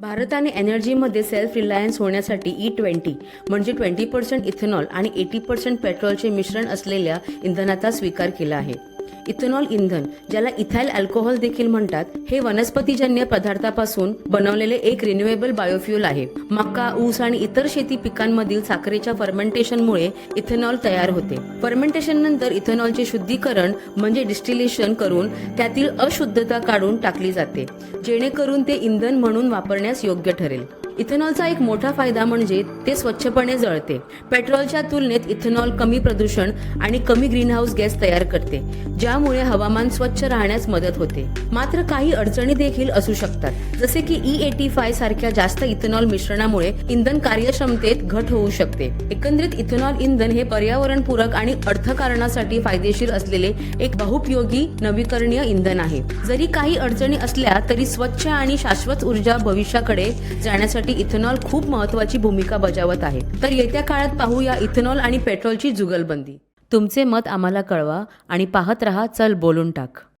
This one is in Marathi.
भारताने एनर्जीमध्ये सेल्फ रिलायन्स होण्यासाठी e ई ट्वेंटी म्हणजे ट्वेंटी पर्सेंट इथेनॉल आणि एटी पर्सेंट पेट्रोलचे मिश्रण असलेल्या इंधनाचा स्वीकार केला आहे. इथेनॉल इंधन ज्याला इथाईल अल्कोहोल देखील म्हणतात हे वनस्पतीजन्य पदार्थापासून बनवलेले एक रिन्युएबल बायोफ्युल आहे. मका ऊस आणि इतर शेती पिकांमधील साखरेच्या फर्मेंटेशनमुळे इथेनॉल तयार होते. फर्मेंटेशन नंतर इथेनॉलचे शुद्धीकरण म्हणजे डिस्टिलेशन करून त्यातील अशुद्धता काढून टाकली जाते जेणेकरून ते इंधन म्हणून वापरण्यास योग्य ठरेल. इथेनॉलचा एक मोठा फायदा म्हणजे ते स्वच्छपणे जळते. पेट्रोलच्या तुलनेत इथेनॉल कमी प्रदूषण आणि कमी ग्रीनहाऊस गॅस तयार करते ज्या यामुळे हवामान स्वच्छ राहण्यास मदत होते. मात्र काही अडचणी देखील असू शकतात. जसे की ई एटी फाय सारख्या जास्त इथेनॉल मिश्रणामुळे इंधन कार्यक्षमतेत घट होऊ शकते. एकंदरीत इथेनॉल इंधन हे पर्यावरणपूरक आणि अर्थकारणासाठी फायदेशीर असलेले एक बहुपयोगी नवीकरणीय इंधन आहे. जरी काही अडचणी असल्या तरी स्वच्छ आणि शाश्वत ऊर्जा भविष्याकडे जाण्यासाठी इथेनॉल खूप महत्वाची भूमिका बजावत आहे. तर येत्या काळात पाहूया इथेनॉल आणि पेट्रोलची जुगलबंदी. तुमचे मत आम्हाला कळवा आणि पाहत रहा चल बोलून टाक.